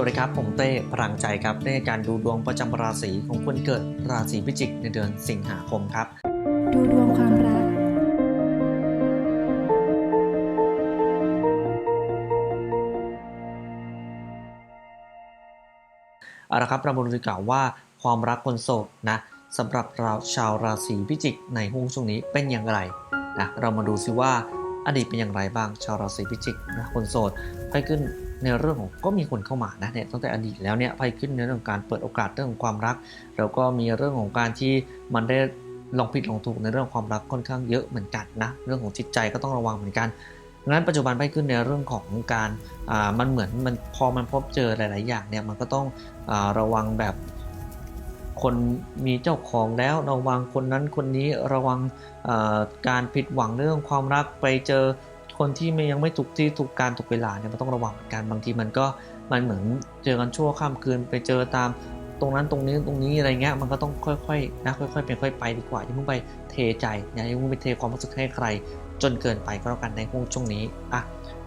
วัสดีครับผมเต้พลังใจครับในการดูดวงประจำราศีของคนเกิดราศีพิจิกในเดือนสิงหาคมครับ ดูดวงความรัก เอาละครับเรามาดูดีกว่าว่าความรักคนโสดนะสำหรับเราชาวราศีพิจิกในห่วงช่วงนี้เป็นอย่างไรนะเรามาดูซิว่าอดีตเป็นอย่างไรบ้างชาวราศีพิจิกนะคนโสดไพ่ขึ้น ในเรื่องของก็มีคนเข้ามานะเนี่ยตั้งแต่อดีตแล้วเนี่ยไพ่ขึ้นในเรื่องของการเปิดโอกาสเรื่องของความรัก แล้วก็มีเรื่องของการที่มันได้ลองผิดลองถูกในเรื่องความรักค่อนข้างเยอะเหมือนกันนะเรื่องของจิตใจก็ต้องระวังเหมือนกันงั้นปัจจุบันไพ่ขึ้นในเรื่องของการอ่ามันเหมือนมันพอมันพบเจอหลาย ๆ อย่างเนี่ยมันก็ต้องอ่าระวังแบบคนมีเจ้าของแล้วระวังคนนั้นคนนี้ระวังอ่าการผิดหวังเรื่องความรักไปเจอ คนที่มยังไม่ถูกที่ถูกการถูกเวลาเนี่ยมันต้องระวังเหมือนกันบางทีมันก็มันเหมือนเจอกันชั่วข้ามคืนไปเจอตามตรงนั้นตรงนี้ตรงนี้อะไรเงี้ยมันก็ต้องค่อยๆนะค่อยๆเป็นค่อยไปดีกว่าอย่าเพิ่งไปเทใจอย่าเพิ่งไปเทความรู้สึกให้ใคร จนเกินไปก็แล้วกันในห่วงช่วงนี้อะ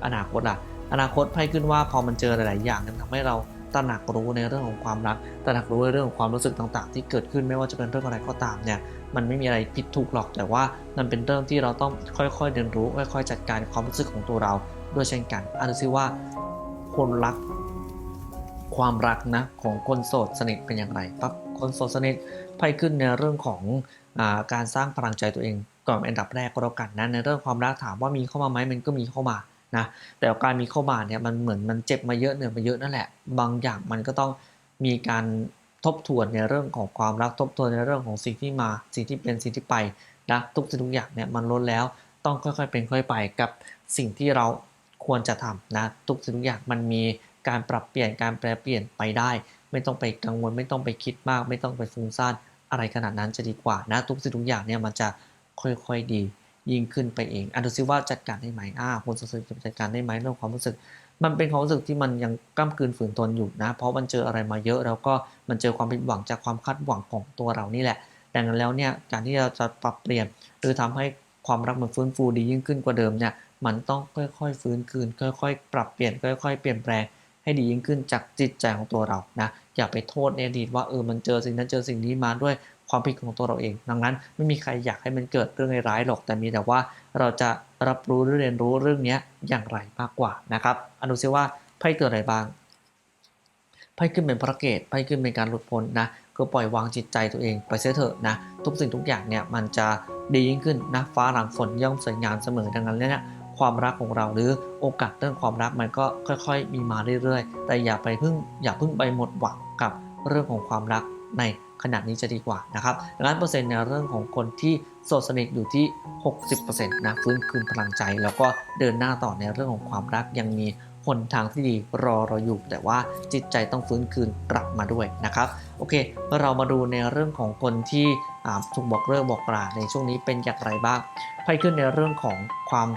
อนาคตล่ะ อนาคตไพ่ขึ้นว่าพอมันเจอหลายๆอย่างมันทำให้เรา ตระหนักรู้ในเรื่องของความรัก ตระหนักรู้ในเรื่องของความรู้สึกต่างๆ ที่เกิดขึ้นไม่ว่าจะเป็นเรื่องอะไรก็ตามเนี่ย มันไม่มีอะไรผิดถูกหรอก แต่ว่ามันเป็นเรื่องที่เราต้องค่อยๆเรียนรู้ ค่อย ๆ จัดการความรู้สึกของตัวเราด้วยเช่นกันอ่านดูซิว่าคนรักความรักนะของคนโสดสนิทเป็นอย่างไรปั๊บคนโสดสนิทไพ่ขึ้นในเรื่องของอการสร้างพลังใจตัวเองก่อนเป็นอันดับแรกก็แล้วกันนะในเรื่องความรักถามว่ามีเข้ามาไหมมันก็มีเข้ามา นะแต่การมีเข้ามาเนี่ยมันเหมือนมันเจ็บมาเยอะเหนื่อยมาเยอะนั่นแหละ บางอย่างมันก็ต้องมีการทบทวนในเรื่องของความรักทบทวนในเรื่องของสิ่งที่มาสิ่งที่เป็นสิ่งที่ไปนะทุกสิ่งทุกอย่างเนี่ยมันล้นแล้วต้องค่อยๆเป็นค่อยไปกับสิ่งที่เราควรจะทำนะทุกสิ่งทุกอย่างมันมีการปรับเปลี่ยนการแปลเปลี่ยนไปได้ ไม่ต้องไปกังวลไม่ต้องไปคิดมาก ไม่ต้องไปฟุ้งซ่านอะไรขนาดนั้นจะดีกว่านะทุกสิ่งทุกอย่างเนี่ยมันจะค่อยๆดี ยิ่งขึ้นไปเองอะดูซิว่าจัดการได้ไหมอ่าคนสดๆจัดการได้ไหมเรื่องความรู้สึก มันเป็นความรู้สึกที่มันยังก้ากลืนฝืนทนอยู่นะ เพราะมันเจออะไรมาเยอะ แล้วก็มันเจอความผิดหวังจากความคาดหวังของตัวเรานี่แหละ ดังนั้นแล้วเนี่ยการที่เราจะปรับเปลี่ยน หรือทำให้ความรักมันฟื้นฟูดียิ่งขึ้นกว่าเดิมเนี่ยมันต้องค่อยๆฟื้นคืน ค่อยๆ ปรับเปลี่ยนค่อยๆ เปลี่ยนแปลงให้ดียิ่งขึ้นจากจิตใจของตัวเรานะอย่าไปโทษในอดีตว่าเออมันเจอสิ่งนั้นเจอสิ่งนี้มาด้วย ความผิดของตัวเราเอง ดังนั้นไม่มีใครอยากให้มันเกิดเรื่องร้ายหรอก แต่มีแต่ว่าเราจะรับรู้หรือเรียนรู้เรื่องนี้อย่างไรมากกว่านะครับอนุซิว่าไพ่เกิดอะไรบ้างไพ่ขึ้นเป็นพระเกตไพ่ขึ้นเป็นการหลุดพ้นนะก็ปล่อยวางจิตใจตัวเองไปเสียเถอะนะทุกสิ่งทุกอย่างเนี่ยมันจะดียิ่งขึ้นนะฟ้าหลังฝนย่อมสวยงามเสมอดังนั้นเนี่ยความรักของเราหรือโอกาสเรื่องความรักมันก็ค่อย ๆ มีมาเรื่อยๆ แต่อย่าไปพึ่งอย่าพึ่งไปหมดหวังกับเรื่องของความรัก ในขนาดนี้จะดีกว่านะครับดังนั้นเปอร์เซ็นต์ในเรื่องของคนที่โสดสนิทอยู่ที่ 60%นะฟื้นคืนพลังใจ แล้วก็เดินหน้าต่อในเรื่องของความรักยังมีหนทางที่ดีรอเราอยู่ แต่ว่าจิตใจต้องฟื้นคืนกลับมาด้วยนะครับโอเค เรามาดูในเรื่องของคนที่ถูกบอกเลิกบอกลาในช่วงนี้เป็นอย่างไรบ้างไพ่ขึ้นในเรื่องของความ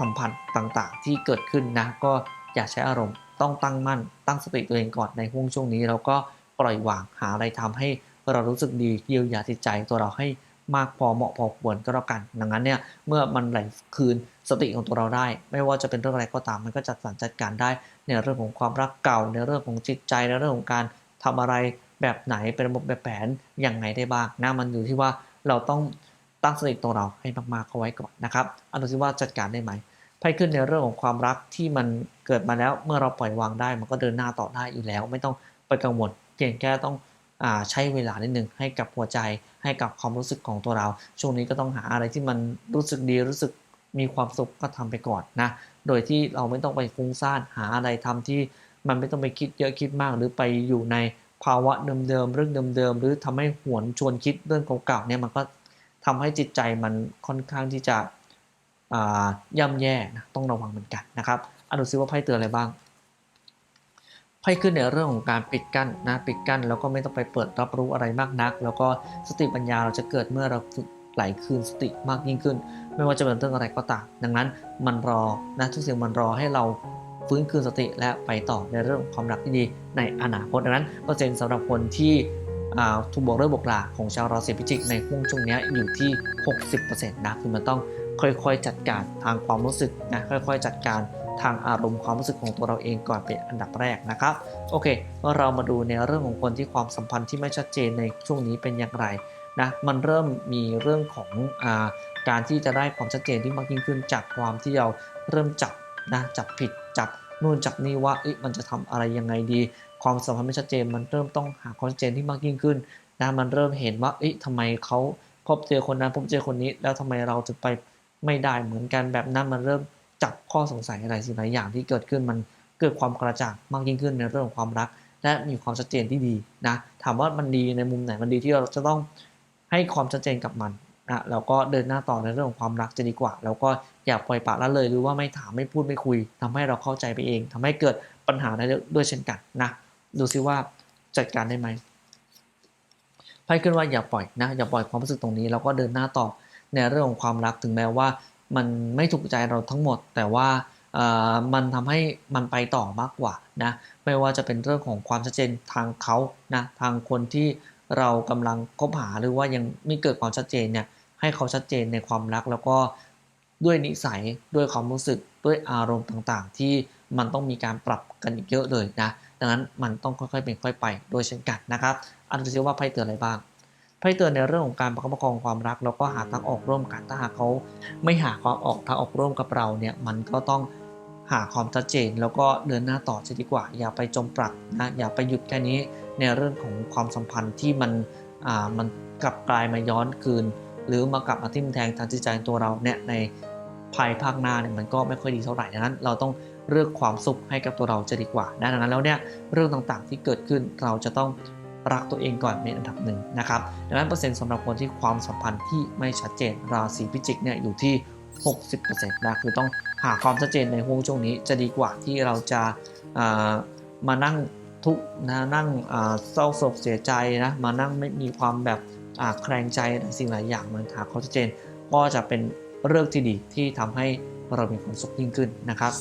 สัมพันธ์ต่างๆ ที่เกิดขึ้นนะก็อย่าใช้อารมณ์ต้องตั้งมั่นตั้งสติตัวเองก่อนในห่วงช่วงนี้แล้วก็ ล่อยวางหาอะไรทำให้เรารู้สึกดีเยียวยาจิตใจตัวเราให้มากพอเหมาะพอควรก็แล้วกัน ดังนั้นเนี่ยเมื่อมันไหลคืนสติของตัวเราได้ ไม่ว่าจะเป็นเรื่องอะไรก็ตามมันก็จัดสรรจัดการได้ในเรื่องของความรักเก่าในเรื่องของจิตใจในเรื่องของการทำอะไรแบบไหนเป็นระบบแบบแผนอย่างไงได้บ้างนะมันอยู่ที่ว่าเราต้องตั้งสติตัวเราให้มากๆเข้าไว้ก่อนนะครับอันดูซิว่าจัดการได้ไหมไพ่ขึ้นในเรื่องของความรักที่มันเกิดมาแล้วเมื่อเราปล่อยวางได้ มันก็เดินหน้าต่อได้อยู่แล้ว ไม่ต้องไปกังวล พียงแค่ต้องอใช้เวลานิดนึงให้กับหัวใจ ให้กับความรู้สึกของตัวเรา ช่วงนี้ก็ต้องหาอะไรที่มันรู้สึกดีรู้สึกมีความสุขก็ทำไปก่อนนะ โดยที่เราไม่ต้องไปฟุ้งซ่านหาอะไรทำที่มันไม่ต้องไปคิดเยอะคิดมาก หรือไปอยู่ในภาวะเดิมๆเรื่องเดิมๆหรือทำให้หวนชวนคิดเรื่องเก่าๆเนี่ยมันก็ทำให้จิตใจมันค่อนข้างที่จะย่ำแย่นะต้องระวังเหมือนกันนะครับอนุซิว่าไพ่เตือนอะไรบ้าง ไพ่ขึ้นในเรื่องของการปิดกั้นนะปิดกั้นแล้วก็ไม่ต้องไปเปิดรับรู้อะไรมากนัก แล้วก็สติปัญญาเราจะเกิดเมื่อเราฝึกไหลคืนสติมากยิ่งขึ้น ไม่ว่าจะเป็นเรื่องอะไรก็ตามดังนั้นมันรอนะทุกสิ่งมันรอให้เราฟื้นคืนสติและไปต่อในเรื่องความรักที่ดีในอนาคตดังนั้นเปอร์เซ็นต์สำหรับคนที่ถูกบอกเลิกบอกลาของชาวราศีพิจิกในห่วงช่วงนี้อยู่ที่ 60%นะคือมันต้องค่อยๆจัดการทางความรู้สึกนะค่อยๆ จัดการ ทางอารมณ์ความรู้สึกของตัวเราเองก่อนเป็นอันดับแรกนะครับโอเคเรามาดูในเรื่องของคนที่ความสัมพันธ์ที่ไม่ชัดเจนในช่วงนี้เป็นอย่างไรนะมันเริ่มมีเรื่องของอาการที่จะได้ความชัดเจนที่มากยิ่งขึ้นจากความที่เราเริ่มจับนะจับผิดจับนู่นจับนี่ว่าอ๊ะมันจะทำอะไรยังไงดี ความสัมพันธ์ไม่ชัดเจน มันเริ่มต้องหาความชัดเจนที่มากยิ่งขึ้นนะมันเริ่มเห็นว่าเอ๊ะทำไมเขาพบเจอคนนั้นพบเจอคนนี้ แล้วทำไมเราถึงไปไม่ได้เหมือนกันแบบนั้นมันเริ่ม จับข้อสงสัยอะไรสิ่งหลายอย่างที่เกิดขึ้นมันเกิดความกระจ่างมากยิ่งขึ้นในเรื่องของความรัก และมีความชัดเจนที่ดีนะถามว่ามันดีในมุมไหนมันดีที่เราจะต้องให้ความชัดเจนกับมันนะแล้วก็เดินหน้าต่อในเรื่องของความรักจะดีกว่า แล้วก็อย่าปล่อยปละละเลยหรือว่าไม่ถามไม่พูดไม่คุยทำให้เราเข้าใจไปเองทำให้เกิดปัญหาได้ด้วยเช่นกันนะดูซิว่าจัดการได้ไหมไพ่ขึ้นว่าอย่าปล่อยนะอย่าปล่อยความรู้สึกตรงนี้แล้วก็เดินหน้าต่อในเรื่องของความรักถึงแม้ว่า มันไม่ถูกใจเราทั้งหมด แต่ว่ามันทำให้มันไปต่อมากกว่านะไม่ว่าจะเป็นเรื่องของความชัดเจนทางเขานะทางคนที่เรากำลังคบหาหรือว่ายังไม่เกิดความชัดเจนเนี่ยให้เขาชัดเจนในความรักแล้วก็ด้วยนิสัยด้วยความรู้สึกด้วยอารมณ์ต่างๆ ที่มันต้องมีการปรับกันอีกเยอะเลยนะดังนั้นมันต้องค่อยๆเป็นค่อยไปโดยเช่นกันนะครับอันดูซิว่าไพ่เตือนอะไรบ้าง ไพ่เตือนในเรื่องของการประคับประคองความรัก แล้วก็หาทางออกร่วมกันถ้าหากเขาไม่หาความออกทางออกร่วมกับเราเนี่ยมันก็ต้องหาความชัดเจน แล้วก็เดินหน้าต่อจะดีกว่า อย่าไปจมปลักนะอย่าไปหยุดแค่นี้ในเรื่องของความสัมพันธ์ที่มันอ่ามันกลับกลายมาย้อนคืน หรือมากลับมาทิ่มแทงทางจิตใจตัวเราเนี่ยในภายภาคหน้าเนี่ยมันก็ไม่ค่อยดีเท่าไหร่ดังนั้น เราต้องเลือกความสุขให้กับตัวเราจะดีกว่าดังนั้นแล้วเนี่ยเรื่องต่างๆที่เกิดขึ้นเราจะต้อง รักตัวเองก่อนเป็นอันดับหนึ่งนะครับดังนั้นเปอร์เซ็นต์สำหรับคนที่ความสัมพันธ์ที่ไม่ชัดเจนราศีพิจิกเนี่ยอยู่ที่ 60%นะคือต้องหาความชัดเจนในห่วงช่วงนี้จะดีกว่าที่เราจะามานั่งทุกนะนั่งเศร้าโศกเสียใจนะมานั่งไม่มีความแบบแคลงใจในสิ่งหลายอย่างมันหาความชัดเจน ก็จะเป็นเรื่องที่ดีที่ทำให้เรามีความสุขยิ่งขึ้นนะครับ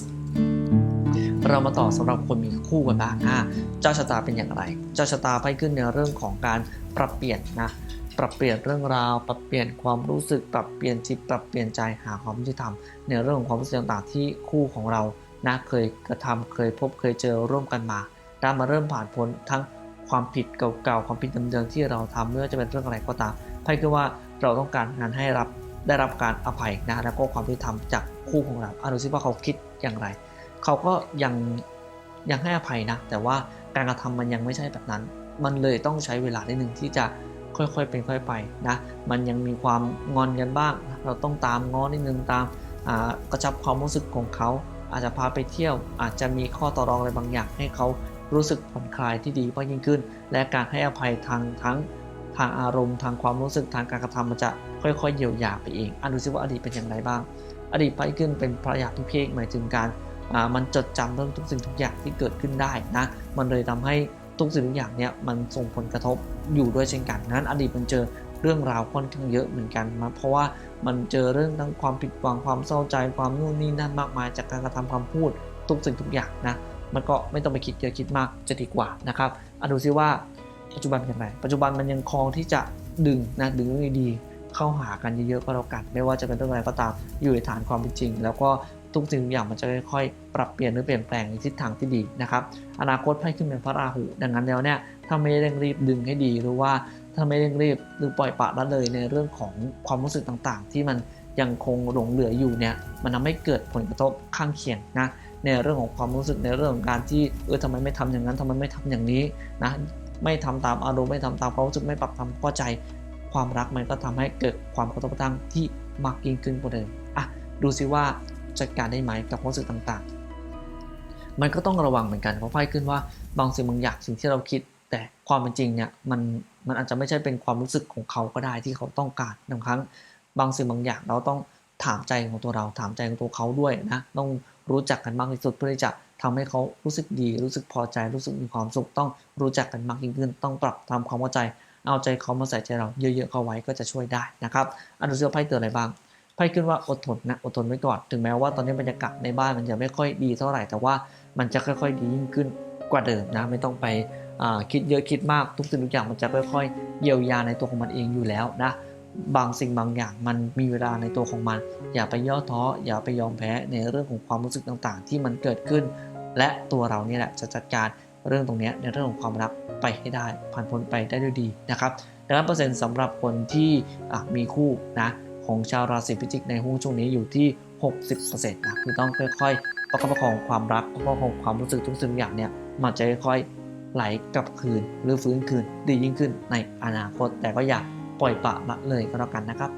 เรามาต่อสำหรับคนมีคู่กันบ้างอ่าเจ้าชะตาเป็นอย่างไร เจ้าชะตาไพ่ขึ้นในเรื่องของการปรับเปลี่ยนนะปรับเปลี่ยนเรื่องราว ปรับเปลี่ยนความรู้สึก ปรับเปลี่ยนจิต ปรับเปลี่ยนใจหาความยุติธรรมในเรื่องของความรู้สึกต่างๆที่คู่ของเรานะเคยกระทำเคยพบเคยเจอร่วมกันมาได้มาเริ่มผ่านพ้นทั้งความผิดเก่าๆความผิดเดิมๆที่เราทำไม่ว่าจะเป็นเรื่องอะไรก็ตามไพ่คือว่าเราต้องการงานให้รับได้รับการอภัยนะแล้วก็ความยุติธรรมจากคู่ของเราอะดูซิว่าเขาคิดอย่างไร เขาก็ยังยังให้อภัยนะ แต่ว่าการกระทำมันยังไม่ใช่แบบนั้น มันเลยต้องใช้เวลาได้หนึ่งที่จะค่อยๆเป็นค่อยไปนะ มันยังมีความงอนกันบ้าง เราต้องตามง้อนิดนึงตามกระชับความรู้สึกของเขา อาจจะพาไปเที่ยว อาจจะมีข้อต่อรองอะไรบางอย่าง ให้เขารู้สึกผ่อนคลายที่ดีมากยิ่งขึ้น และการให้อภัยทางทั้งทางอารมณ์ทางความรู้สึกทางการกระทำมันจะค่อยๆเยียวยาไปเองอะดูซิว่าอดีตเป็นอย่างไรบ้าง อดีตไปขึ้นเป็นพระยาพิเภกหมายถึงการ มันจดจำเรื่องทุกสิ่งทุกอย่างที่เกิดขึ้นได้นะ มันเลยทำให้ทุกสิ่งทุกอย่างเนี่ยมันส่งผลกระทบอยู่ด้วยเช่นกันนั้นอดีตมันเจอเรื่องราวค่อนข้างเยอะเหมือนกันมาเพราะว่ามันเจอเรื่องทั้งความผิดหวังความเศร้าใจความนู่นนี่นั่นมากมาย จากการกระทำความพูดทุกสิ่งทุกอย่างนะมันก็ไม่ต้องไปคิดเยอะคิดมากจะดีกว่านะครับอดูซิว่าปัจจุบันเป็นอย่างไรปัจจุบันมันยังคลองที่จะดึงนะดึงเรื่องดีๆเข้าหากันเยอะๆก็แล้วกัน ไม่ว่าจะเป็นเรื่องอะไรก็ตามอยู่ในฐานความเป็นจริง แล้วก็ ทุกสิ่งทุกอย่างมันจะค่อยๆ ปรับเปลี่ยนหรือเปลี่ยนแปลงในทิศทางที่ดีนะครับอนาคตไพ่ขึ้นเป็นพระราหู ดังนั้นแล้วเนี่ยถ้าไม่เร่งรีบดึงให้ดีหรือว่าถ้าไม่เร่งรีบหรือปล่อยปละละเลยในเรื่องของความรู้สึกต่างๆ ที่มันยังคงหลงเหลืออยู่เนี่ยมันทำให้เกิดผลกระทบข้างเคียงนะในเรื่องของความรู้สึกในเรื่องของการที่เออทำไมไม่ทำอย่างนั้นทำไมไม่ทำอย่างนี้นะไม่ทำตามอารมณ์ไม่ทำตามความรู้สึกไม่ปรับทำเข้าใจ ความรักมันก็ทำให้เกิดความกระทบกระทั่งที่มากยิ่งขึ้นกว่าเดิมอะดูซิว่า จัดการได้ไหมกับความรู้สึกต่างๆ มันก็ต้องระวังเหมือนกันเพราะไพ่ขึ้นว่าบางสิ่งบางอย่างสิ่งที่เราคิด แต่ความเป็นจริงเนี่ยมันมันอาจจะไม่ใช่เป็นความรู้สึกของเขาก็ได้ที่เขาต้องการบางครั้ง บางสิ่งบางอย่างเราต้องถามใจของตัวเราถามใจของตัวเขาด้วยนะต้องรู้จักกันมากที่สุดเพื่อที่จะทำให้เขารู้สึกดี รู้สึกพอใจรู้สึกมีความสุขต้องรู้จักกันมากยิ่งขึ้น ต้องปรับทำความเข้าใจ เอาใจเขามาใส่ใจเราเยอะๆเข้าไว้ก็จะช่วยได้นะครับอันดูซิว่าไพ่เตือนอะไรบ้าง ไพ่ขึ้นว่าอดทนนะอดทนไว้ก่อน ถึงแม้ว่าตอนนี้บรรยากาศในบ้านมันจะไม่ค่อยดีเท่าไหร่ แต่ว่ามันจะค่อยๆดียิ่งขึ้นกว่าเดิมนะไม่ต้องไปคิดเยอะคิดมากทุกสิ่งทุกอย่างมันจะค่อยๆเยียวยาในตัวของมันเองอยู่แล้วนะบางสิ่งบางอย่างมันมีเวลาในตัวของมัน อย่าไปย่อท้ออย่าไปยอมแพ้ในเรื่องของความรู้สึกต่างๆ ที่มันเกิดขึ้น และตัวเราเนี่ยแหละจะจัดการเรื่องตรงเนี้ยในเรื่องของความรักไปให้ได้ผ่านพ้นไปได้ด้วยดีนะครับดังนั้นเปอร์เซ็นต์สำหรับคนที่มีคู่นะ ของชาวราศีพิจิกในห่วงช่วงนี้อยู่ที่ 60%นะคือต้องค่อยๆประคับประคองความรักประคับประคองความรู้สึกทุกสิ่งอย่างเนี่ยมันจะค่อยๆไหลกลับคืนหรือฟื้นคืนดียิ่งขึ้นในอนาคต แต่ก็อย่าปล่อยปละละเลยก็แล้วกันนะครับ